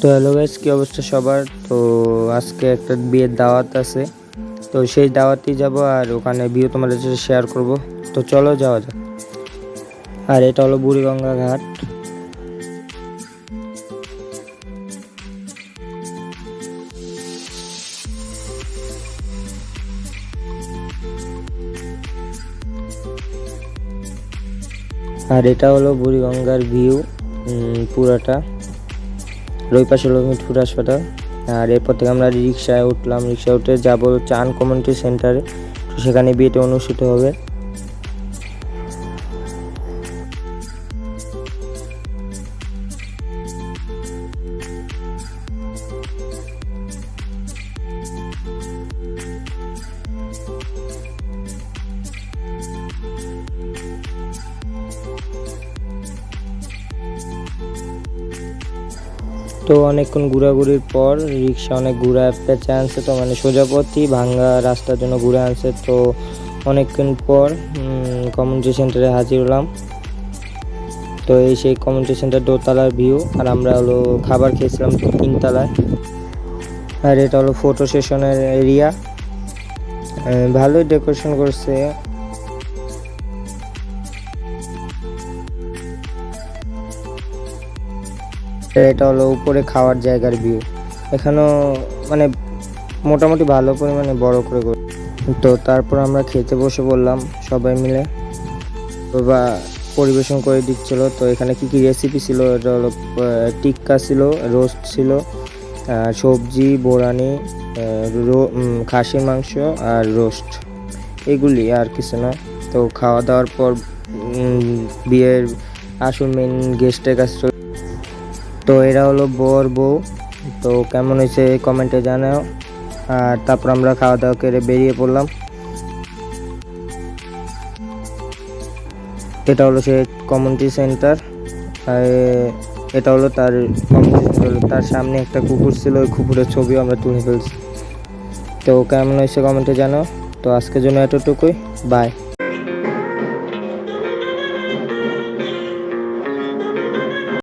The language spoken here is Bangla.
তো হ্যালো গাইস কি অবস্থা সবার? তো আজকে একটা বিয়ের দাওয়াত আছে। তো সেই দাওয়াতেই যাব আর ওখানে বিয়ে তোমাদের সাথে শেয়ার করব। তো চলো যাওয়া যাক। আর এটা হলো বুড়িগঙ্গা ঘাট। আর এটা হলো বুড়িগঙ্গার ভিউ পুরাটা। পাশে হলো মিটফুট হাসপাতাল আর এরপর থেকে আমরা রিক্সায় উঠলাম। রিক্সায় উঠে যাব চান কমিউনিটি সেন্টারে তো সেখানে বিয়েটা অনুষ্ঠিত হবে। তো অনেকক্ষণ ঘোরাঘুরির পর রিক্সা অনেক ঘুরা পেঁচে আনছে তো মানে সোজাপথই ভাঙ্গা রাস্তার জন্য ঘুরে আনছে তো অনেকক্ষণ পর কমিউনিটি সেন্টারে হাজির হলাম। তো এই সেই কমিউনিটি সেন্টার দোতলার ভিউ আর আমরা হলো খাবার খেয়েছিলাম তিনতলায়। আর এটা হলো ফটো সেশনের এরিয়া ভালোই ডেকোরেশন করছে। এটা হলো উপরে খাওয়ার জায়গার ভিউ এখানেও মানে মোটামুটি ভালো পরিমাণে বড় করে তো তারপর আমরা খেতে বসে বললাম সবাই মিলে। বা পরিবেশন করে দিচ্ছিল। তো এখানে কি কি রেসিপি ছিল? এটা হলো টিক্কা ছিল রোস্ট ছিল সবজি, বোরানি খাসির মাংস আর রোস্ট এগুলি আর কিছু না। তো খাওয়া দাওয়ার পর বিয়ের আসল মেন গেস্টের কাছে তো এরা হলো বর, বউ। তো কেমন হয়েছে কমেন্টে জানাও। আর তারপর আমরা খাওয়া দাওয়া করে বেরিয়ে পড়লাম। এটা হলো সে কমিউনিটি সেন্টার এটা হলো তার তার সামনে একটা কুকুর ছিল, ওই কুকুরের ছবিও আমরা তুলে ফেলছি। তো কেমন হয়েছে কমেন্টে জানাও। তো আজকের জন্য এতটুকুই। বাই